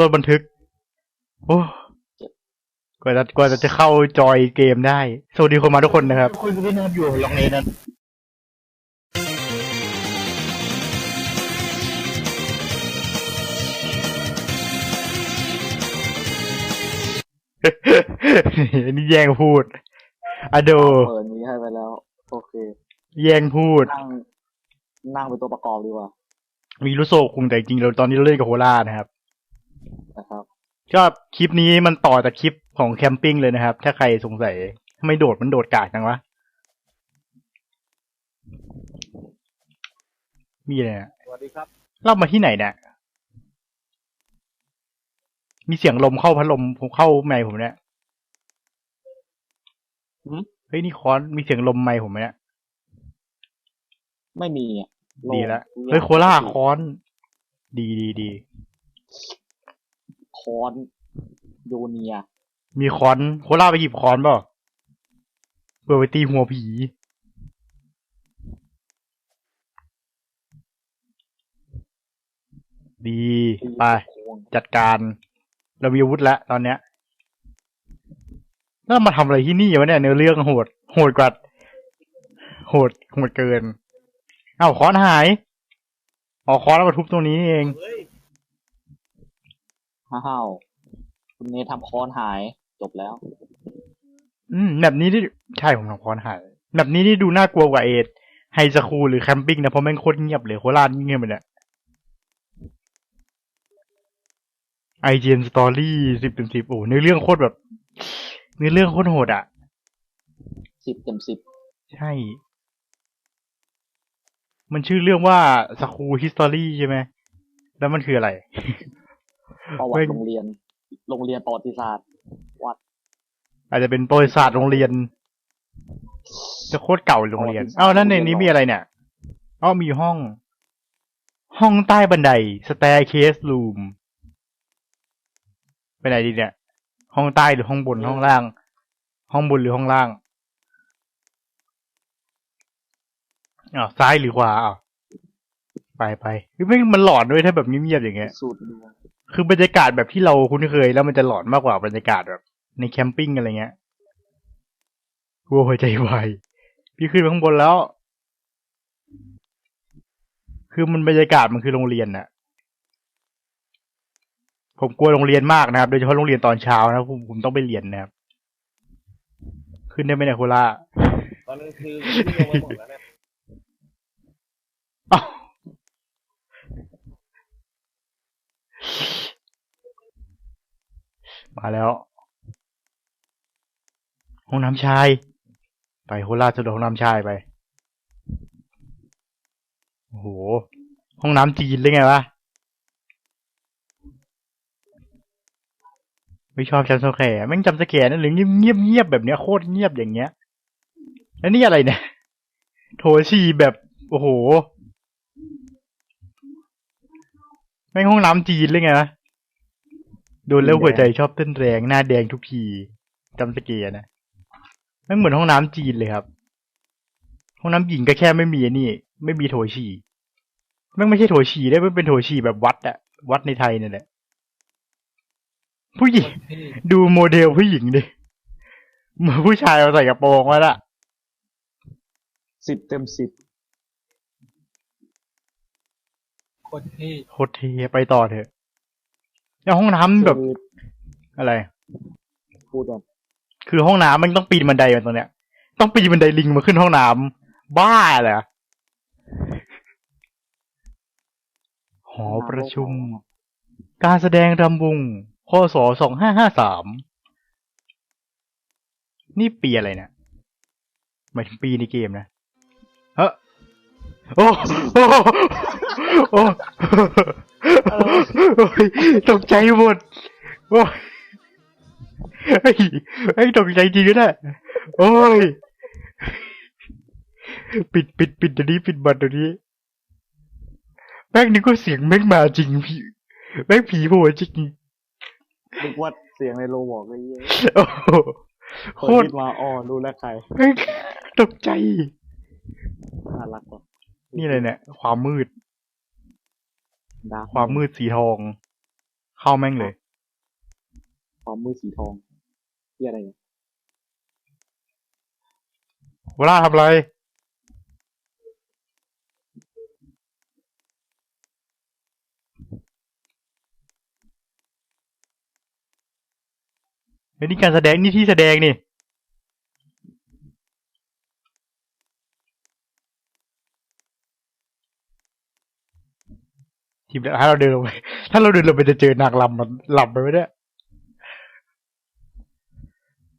ตัวบันทึก โอ้กว่าจะกว่าจะเข้าจอยเกมได้ สวัสดีคนมาทุกคนนะครับ คุยกับพี่นัทอยู่ลองเนนั้นนี่แย่งพูดอะโด เปิดนี้ให้ไปแล้ว โอเค แย่งพูด นั่งนั่งเป็นตัวประกอบดีกว่า มีรุโซคุงแต่จริงๆเราตอนนี้เราเล่นกับโฮล่านะครับ นะครับ ก็คลิปนี้มันต่อจากคลิปของแคมปิ้งเลยนะครับ ถ้าใครสงสัยทำไมโดดมันโดดกากจังวะ มีอะไรเนี่ยสวัสดีครับเล่ามาที่ไหนเนี่ย มีเสียงลมเข้าพัดลมผมเข้าไมค์ผมเนี่ยหืมเฮ้ยนี่คอนมีเสียงลมไมค์ผมไหมเนี่ย ไม่มีอะโดีแล้วทุกอางเฮ้ยโคล่าคอน ดีดีดี คอนโยเนีย มีคอนโคล่าไปหยิบคอนเปล่าเพื่อไปตีหัวผี ดีไปจัดการเรามีอาวุธแล้วตอนเนี้ยแล้วมาทำอะไรที่นี่วะเนี่ยเนื้อเรื่องโหด โหดกว่าโหดโหดเกิน เอ้าค้อนหายอ๋อค้อนแล้วมาทุบตรงนี้เอง ห้าวคุณเนททำคอนหายจบแล้ว อืม แบบนี้ที่ใช่ผมทำค้อนหาย แบบนี้นี่ดูน่ากลัวกว่าเอทไฮสคูลหรือแคมปิ้งนะเพราะแม่งโคตรเงียบเลยโคราชเงียบไปเนี่ยไอเจนสตอรี่สิบเต็มสิบโอ้เนื้อเรื่องโคตรแบบเนื้อเรื่องโคตรโหดอะสิบเต็มสิบใช่ มันชื่อเรื่องว่าสคูฮิสตอรี่ใช่ไหมแล้วมันคืออะไร ประวัเว้ติยโรงเรียน โรงเรียนประวัติศาสตร์ วัด อาจจะเป็นประวัติศาสตร์โรงเรียน จะโคตรเก่าโรงเรียนประวัติศาสตร์เอ้าแล้วในนี้มีอะไรเนี่ยเอ้ามีห้อง ห้องใต้บันได staircase room ไปไหนดีเนี่ย ห้องใต้หรือห้องบนห้องล่าง ห้องบนหรือห้องล่างอ้าวซ้ายหรือขวาอ้าวไปไปเฮ้ยไม่งมันหลอนด้วยถ้าแบบเงียบๆอย่างเงี้ยสูตรดู คือบรรยากาศแบบที่เราคุ้นเคย แล้วมันจะหลอนมากกว่าบรรยากาศแบบ ในแคมปิ้งอะไรเงี้ยกลัวหัวใจวายพี่ขึ้นไปข้างบนแล้ว คือมันบรรยากาศมันคือโรงเรียนน่ะ ผมกลัวโรงเรียนมากนะครับ โดยเฉพาะโรงเรียนตอนเช้านะผมผมต้องไปเรียนนะครับ ขึ้นได้ไหมเนี่ยโคล่าตอนนั้นคือที่ลงไปหมดแล้วเนี่ย อ้าว มาแล้ว ห้องน้ำชาย ไปโคราชสะดวกห้องน้ำชายไป โอ้โห ห้องน้ำจีนเลยไงวะ ไม่ชอบจำสแกร์แม่งจำสแกร์นั่นหรือเงียบเงียบเงียบแบบเนี้ยโคตรเงียบอย่างเงี้ย แล้วนี่อะไรเนี่ย โถชีแบบ โอ้โห แม่งห้องน้ำจีนเลยไงวะโดนแล้วหัวใจชอบเต้นแรงหน้าแดงทุกทีจำสเกียนะแม่งเหมือนห้องน้ำจีนเลยครับ ห้องน้ำหญิงก็แค่ไม่มีนี่ ไม่มีโถฉี่แม่งไม่ใช่โถฉี่ได้มันเป็นโถฉี่แบบวัดอะวัดในไทยนี่นแหละผู้หญิง ดูโมเดลผู้หญิงดิเหมือนผู้ชายเอาใส่กระโปรงไว้ละสิบเต็มสิบ โคตรเท่โคตรเทไปต่อเถอะแล้วห้องน้ำแบบคืออะไร พูดแบบคือห้องน้ำมันต้องปีนบันไดมาตรงเนี้ย ต้องปีนบันไดลิงมาขึ้นห้องน้ำบ้าเหรอหอประชุม การแสดงรำวงพศสองห้าห้าสามนี่ปีอะไรเนี่ยหมายถึงปีในเกมนะเฮ้อโอ้โอ้ โอ้โอ้ยตกใจหมดโอ้ยเฮ้ยเฮ้ยตกใจจริงก็ได้โอ้ย ปิดปิดปิดเดี๋ยวนี้ปิดบัตรเดี๋ยวนี้แม่งนึกว่าเสียงแม่งมาจริงพี่แม่งผีโผล่จริงนึกว่าเสียงในโลบอกเลยเหี้ยโอ้โหคโคนตรคิดมาอ๋อรู้แล้วใครแม่งตกใจน่ารักว่ะนี่อะไรเนี่ย ความมืด ดาร์กความมืดสีทอง เข้าแม่งเลยพร้อมมือสีทองที่อะไรเนี่ยเวลาทำอะไรเฮ้ยนี่การแสดงนี่ที่แสดงนี่ ทีมถ้าเราเดินลงไปถ้าเราเดินลงไปจะเจอนางลำมันลำไปไมเนี่ย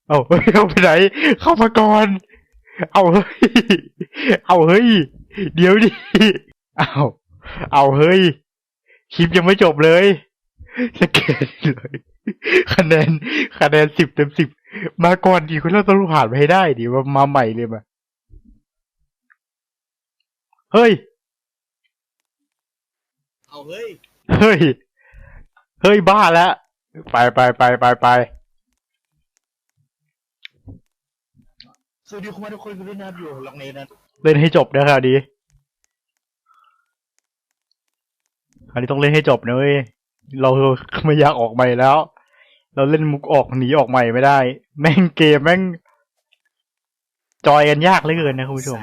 เอาเฮ้ยเอาไปไหน เข้ามาก่อน เอาเฮ้ย เอาเฮ้ย เดี๋ยวดิเอาเอาเฮ้ย คลิปยังไม่จบเลยสเกตเลยคะแนนคะแนนสิบเต็มสิบมาก่อนดิคุณเราต้องผ่านไปให้ได้ดิว่ามาใหม่เลยมาเฮ้ย เอาเฮ้ย เฮ้ย เฮ้ยบ้าแล้ว ไปไปไปไปไปสวัสดีคุณทุกคนคุณด้วยนะครับอยู่ล็อกเนนะเล่นให้จบนะครับดีคราวนี้ต้องเล่นให้จบนะเว้ย เราไม่อยากออกใหม่แล้ว เราเล่นมุกออกหนีออกใหม่ไม่ได้ แม่งเกมแม่ง จอยกันยากเหลือเกินนะคุณผู้ชม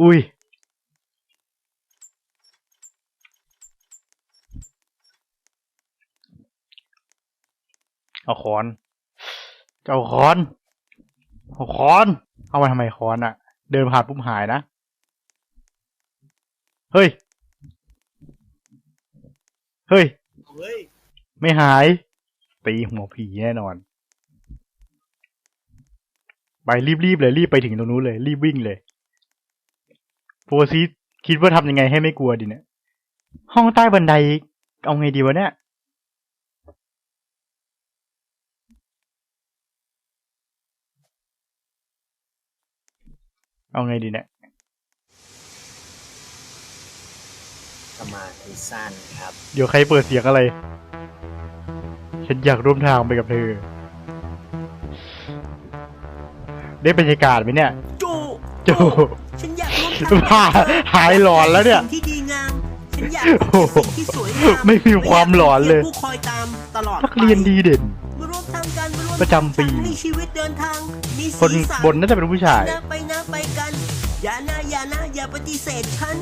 อุ้ย เอาค้อนจะเอาค้อนเอาค้อน เอามาทำไมค้อนอะเดินผ่านปุ๊บหายนะ เฮ้ย เฮ้ย เฮ้ย ไม่หาย ตีหัวผีแน่นอน ไปรีบๆเลยรีบไปถึงตรงนู้นเลย รีบวิ่งเลยโพซีคิดว่าทำยังไงให้ไม่กลัวดีเนี่ย ห้องใต้บันได เอาไงดีวะเนี่ย เอาไงดีเนี่ยสมาธิสั้นครับ เดี๋ยวใครเปิดเสียงอะไร ฉันอยากร่วมทางไปกับเธอ ได้บรรยากาศไหมเนี่ย โจโจฉันอยากร่วมบ้าหายหลอนแล้วเนี่ยสิ่งที่ดีงามฉันอยากโอ้โหสิ่งที่สวยงามไม่มีความหลอนเลยผู้คอยตามตลอดนักเรียนดีเด่น ประจำปีทำให้ชีวิตเดินทางมีคนสีสันบนน่าจะเป็นผู้ชาย นะไปนะไปกัน อย่านะอย่านะอย่าปฏิเสธฉัน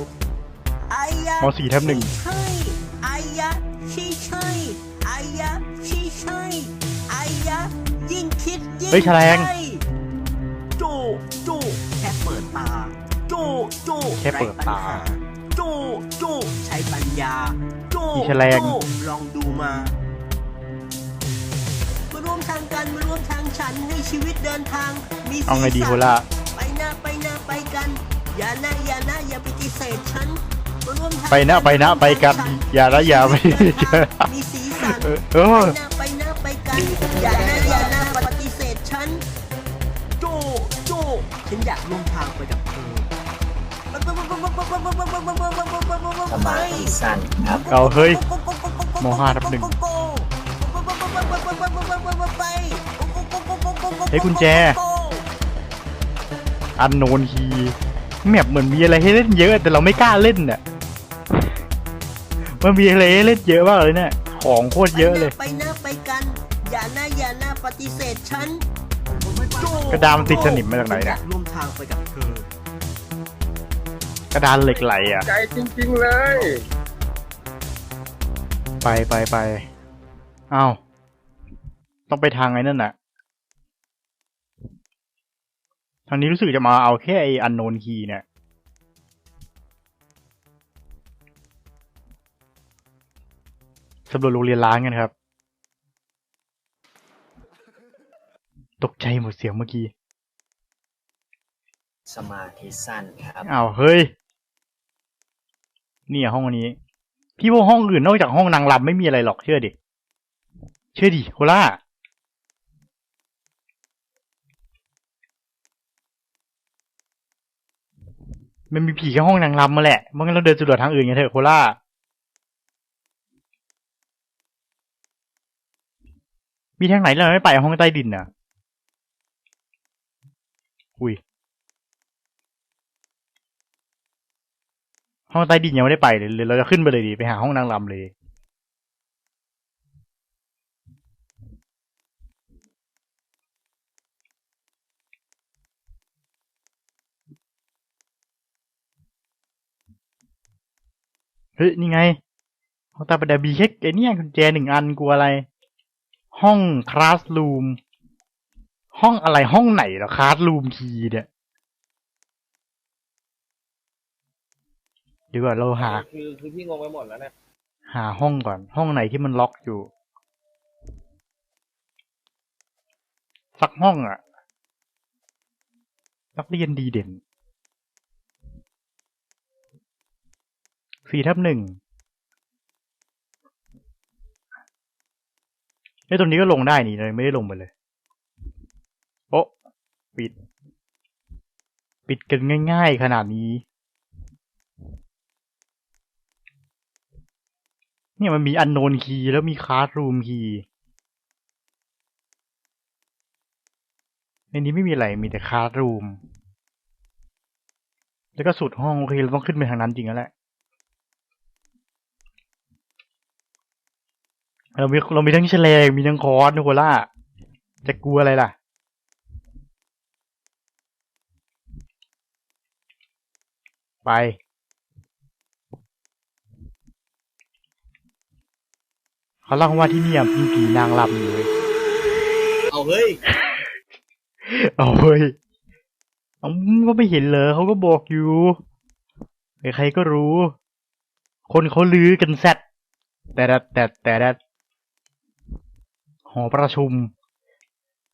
ไอ้ยะมสี่ทับหนึ่ง ใช่ไอ้ยะใช่ใช่ไอ้ยะใช่ใช่ไอ้ยะยิ่งคิดยิ่งเฮ้ยแฉลง ใช่โจโจแค่เปิดตาโจโจแค่เปิดตาไร้ปัญหโจโจใช้ปัญญาโจอีแฉลง โจลองดูมามา ฉันให้ชีวิตเดินทาง มีเอาไงดีสีโคสันล่า ไปนะไปนะไปกัน อย่านะอย่านะอย่าปฏิเสธฉันมาร่วมทางไปนะไปนะไปกันอย่าละอย่าไปมีสีสันเออเออไปนะไปนะไปกันอย่านะอย่านะปฏิเสธฉันโจโจฉันอยากร่วมทางไปกับเธอสมาธิสั้นครับเอาเฮ้ยมห้าทับหนึ่ง เฮ้ยกุญแจ อันโนนคีแมปเหมือนมีอะไรให้เล่นเยอะ แต่เราไม่กล้าเล่นน่ะมันมีอะไรให้เล่นเยอะมากเลยเนี่ยของโคตรเยอะเลย ไปนะไปกันอย่านะอย่านะปฏิเสธฉันกระดาษมันติดสนิมมาจากไหนเนี่ย ร่วมทางไปกับเธอกระดานเหล็กไหลอะ ใจจริง ๆ เลย ไปไปไปอ้าวต้องไปทางไอ้นั่นน่ะ ทางนี้รู้สึกจะมาเอาแค่ไอ้อันโนนคีเนี่ย สำรวจโรงเรียนล้างกันครับ ตกใจหมดเสียงเมื่อกี้ สมาธิสั้นครับ อ้าว เฮ้ย เนี่ยห้องนี้ พี่ว่าห้องอื่นนอกจากห้องนางรำไม่มีอะไรหรอกเชื่อดิ เชื่อดิโคล่า มันมีผีแค่ห้องนางรำมาแหละเมื่องั้นเราเดินสำรวจทางอื่นไงเถอะโคล่ามีทางไหนเราไม่ไปห้องใต้ดินน่ะ อุ้ย ห้องใต้ดินยังไม่ได้ไปเลยเราจะขึ้นไปเลยดีไปหาห้องนางรำเลย เฮ้ยนี่ไงห้องใต้บันไดบีเช็คไอ้เนี่ยกุญแจหนึ่งอันกลัวอะไร ห้องคลาสรูมห้องอะไรห้องไหนเหรอคลาสรูมคีเนี่ยเดี๋ยวก่อนเราหา คือคือพี่งงไปหมดแล้วเนี่ยหาห้องก่อน ห้องไหนที่มันล็อกอยู่ สักห้องอะนักเรียนดีเด่น สี่ทับหนึ่งไอ้ตรงนี้ก็ลงได้นี่เลยไม่ได้ลงไปเลย โอ๊ะปิด ปิดกันง่ายๆขนาดนี้ เนี่ยมันมีอันโนนคีย์แล้วมีคาร์ดรูมคีย์ในนี้ไม่มีอะไรมีแต่คาร์ดรูม แล้วก็สุดห้องโอเคเราต้องขึ้นไปทางนั้นจริงแล้วแหละ เรามีเรามีทั้งแฉลงมีทั้งคอร์สนะโคล่า จะกลัวอะไรล่ะ ไป เขาเล่าว่าที่เนี่ยมีผีนางรำอยู่เลยเอาเฮ้ย เอาเฮ้ยเอาก็ไม่เห็นเลยเขาก็บอกอยู่ใครๆก็รู้ คนเขาลือกันแซดแต่แต่แต่แต่แต่ หอประชุม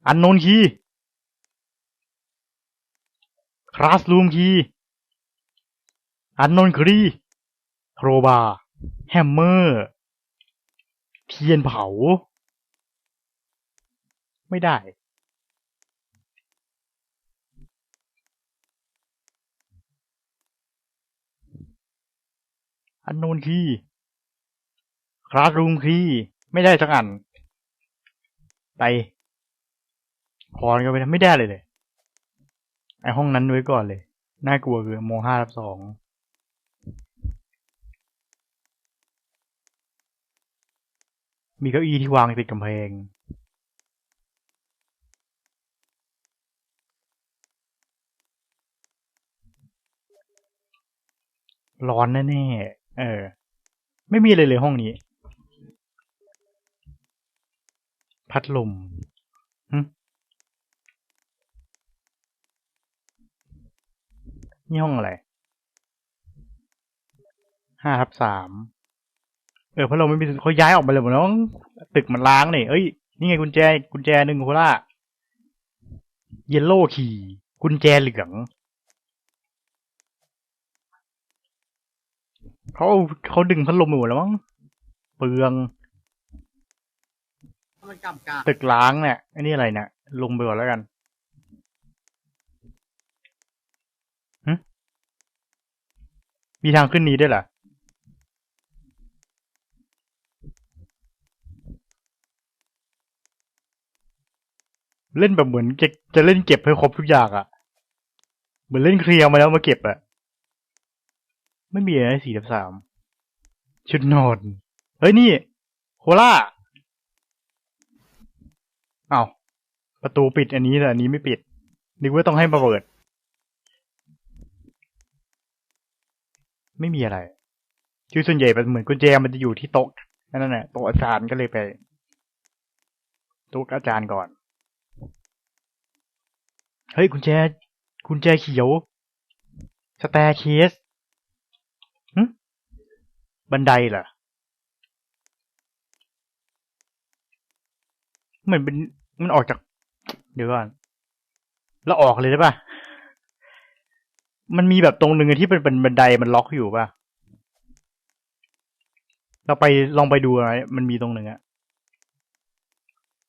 อันโนนคีคลาสรูมคีอันโนนครีโครบาแฮมเมอร์ เทียนเผา ไม่ได้ อันโนนคีคลาสรูมคีไม่ได้สักอัน ไปพรก็ไปทำไม่ได้เลยเลย ไอห้องนั้นไว้ก่อนเลย น่ากลัวคือโมห้าทับสองมีเก้าอี้ที่วางติดกำแพง ร้อนแน่ๆ เออ ไม่มีเลยเลยห้องนี้ พัดลมนี่ห้องอะไรห้าทับสาม เออพัดลมไม่มีเขาย้ายออกไปเลยหมดแล้วตึกมันล้างนี่เอ้ย นี่ไงกุญแจ กุญแจหนึ่งโคล่าเยลโล่คีกุญแจเหลืองเขาเขาดึงพัดลมไปหมดแล้วมั้ง เปลือง มันกลับกะตึกล้างเนี่ยอันนี้อะไรเนี่ย ลงไปก่อนแล้วกันหึมีทางขึ้นนี้ด้วยเหรอ เล่นแบบเหมือนจะจะเล่นเก็บให้ครบทุกอย่างอะ่ะ เหมือนเล่นเคลียร์มาแล้วมาเก็บอะ่ะ ไม่มีอะไรสี่ทับสาม ชุดนอน เฮ้ยนี่ โคล่า อ้าว ประตูปิดอันนี้แต่อันนี้ไม่ปิด นึกว่าต้องให้มาเปิด ไม่มีอะไร คือส่วนใหญ่เป็นเหมือนกุญแจมันจะอยู่ที่โต๊ะนั่นแหละโต๊ะอาจารย์ก็เลยไปโต๊ะอาจารย์ก่อน เฮ้ยกุญแจกุญแจเขียว สแตร์เคสหึบันไดเหรอเหมือนเป็นมันออกจาก เดี๋ยวก่อนแล้วออกเลยได้ปะมันมีแบบตรงหนึ่งที่เป็นเป็นบันไดมันล็อกอยู่ปะเราไปลองไปดูหน่อยมันมีตรงหนึ่งอะ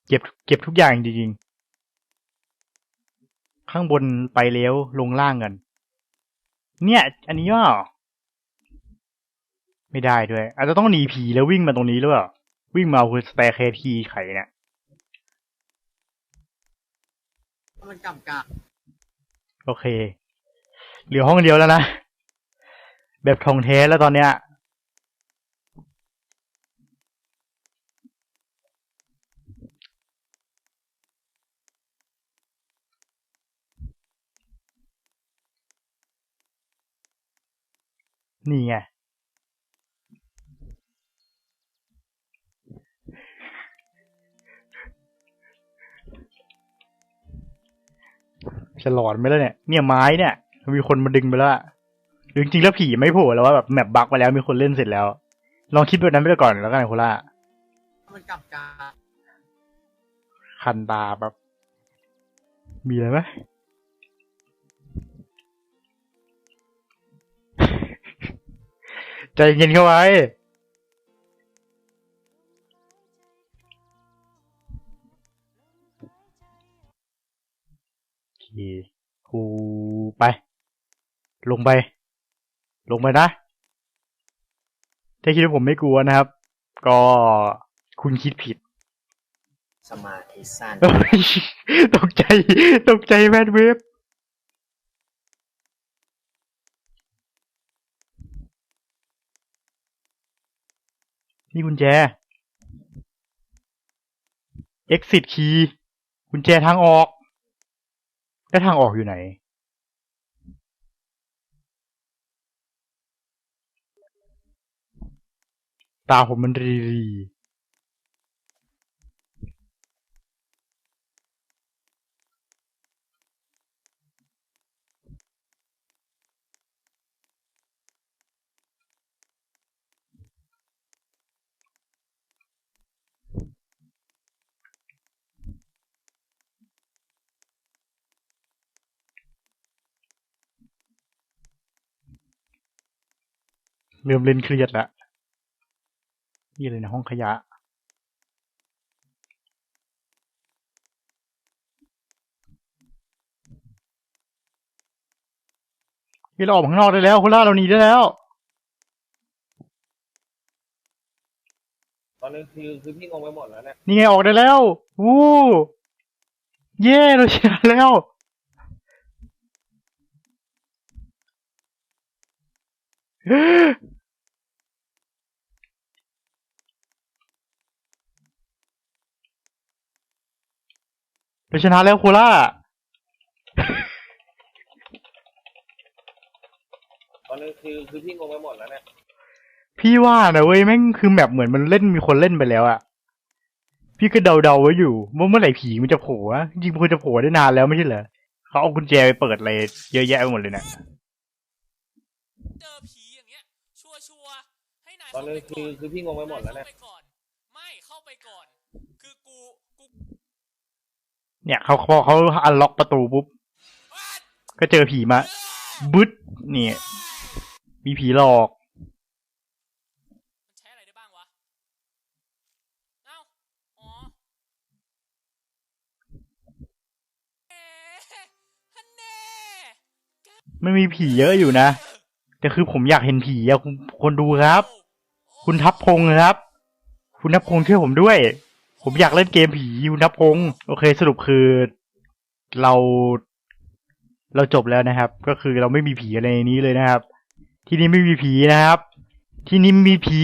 เก็บ เก็บทุกอย่างจริงๆ ข้างบนไปแล้วลงล่างกัน เนี่ย อันนี้ว่าไม่ได้ด้วย อาจจะต้องหนีผีแล้ววิ่งมาตรงนี้หรือเปล่าวิ่งมาคือสแตเคทีไขเนี่ย มันกลับกะโอเค เหลือห้องเดียวแล้วนะ แบบทองแท้แล้วตอนเนี้ย นี่ไง จะหลอนไหมแล้วเนี่ย เนี่ยไม้เนี่ย มีคนมาดึงไปแล้วอะหรือจริงๆแล้วผีไม่โผล่แล้วว่าแบบแมปบั๊กไปแล้วมีคนเล่นเสร็จแล้ว ลองคิดแบบนั้นไปก่อนแล้วกันโคล่ามันกลับกาคันตาแบบมีอะไรไหมใจเย็นเข้าไว้ คครูไป ลงไป ลงไปนะ ถ้าคิดว่าผมไม่กลัวนะครับ ก็คุณคิดผิด สมาธิสั้นเฮ้ยตกใจ ตกใจแมนเวฟนี่กุญแจ exit key กุญแจทางออก แล้วทางออกอยู่ไหน ตาผมมันรีรี เริ่มเล่นเครียดละนี่เลยในะห้องขยะพี่เราออกมาข้างนอกได้แล้วคุณล่าเราหนีได้แล้ว ตอนนี้คือคือพี่งงไปหมดแล้วเนี่ยนี่ไงออกได้แล้ววู้เย้เราชนะแล้ว เราชนะแล้วโคล่าตอนนี้คือคือพี่งงไปหมดแล้วเนี่ยพี่ว่านะเว้ยแม่งคือแมปเหมือนมันเล่นมีคนเล่นไปแล้วอะพี่ก็เดาๆไว้อยู่ว่าเมื่อไหร่ผีมันจะโผล่อะจริงๆมันควรจะโผล่ได้นานแล้วไม่ใช่เหรอเขาเอากุญแจไปเปิดอะไรเยอะแยะไปหมดเลยเนะเจอผีอย่างเงี้ยชัวชัวร์ๆให้นายตอนนี้คือคือพี่งงไปหมดแล้วเนี่ย เข้าไปก่อน ไม่เข้าไปก่อน คือกูกู เนี่ยเขาพอเขาอันล็อกประตูปุ๊บ ก็เจอผีมาบึ๊ดเนี่ย มีผีหลอกมันใช้อะไรได้บ้างวะเอ้าอ๋อเอ๊ะฮันเน่ไม่มีผีเยอะอยู่นะ แต่คือผมอยากเห็นผีอะคุณคนดูครับ คุณทับพงษ์ครับ คุณทับพงษ์ช่วยผมด้วย ผมอยากเล่นเกมผีคุณทับพงษ์โอเคสรุปคือเราเราจบแล้วนะครับ ก็คือเราไม่มีผีอะไรในนี้เลยนะครับ ที่นี่ไม่มีผีนะครับ ที่นี่มีผี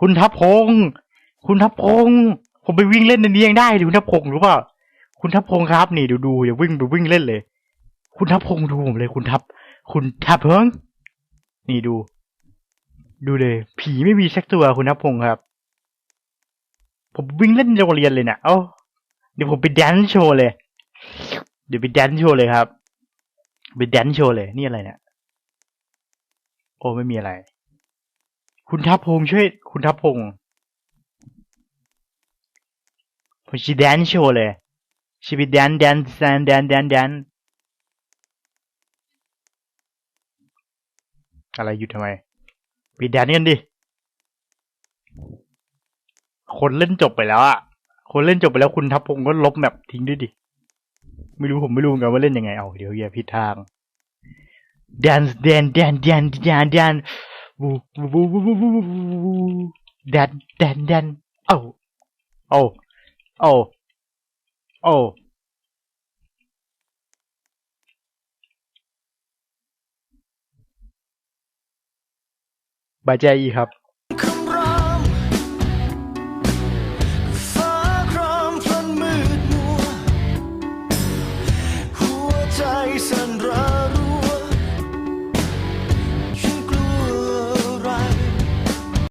คุณทับพงษ์คุณทับพงษ์ผมไปวิ่งเล่นในนี้ยังได้เลยคุณทับพงษ์รู้ป่าคุณทับพงษ์ครับ นี่ดูดูอย่าวิ่งไปวิ่งเล่นเลย คุณทับพงษ์ดูผมเลย คุณทับคุณทับเพิงนี่ดู ดูเลย ผีไม่มีสักตัวคุณทับพงษ์ครับ ผมวิ่งเล่นโรงเรียนเลยเนี่ยเอ้าเดี๋ยวผมไปแดนโชว์เลย เดี๋ยวไปแดนโชว์เลยครับ ไปแดนโชว์เลย นี่อะไรเนี่ย โอ้ไม่มีอะไร คุณทับพงช่วย คุณทับพงผมจะแดนโชว์เลยชีวิตแดนแดนแดนแดนแดนแดนอะไรหยุดทำไมไปแดนกันดิ คนเล่นจบไปแล้วอะคนเล่นจบไปแล้วคุณทับพงก็ลบแมปทิ้งด้วยดิ ไม่รู้ผมไม่รู้เหมือนกันว่าเล่นยังไงเอาเดี๋ยวอย่าผิดทาง dance dance dance dance dance dance วูวูวูวูวูวูวู dance dance dance เอ้าเอ้าเอ้าเอ้าบายใจอีครับ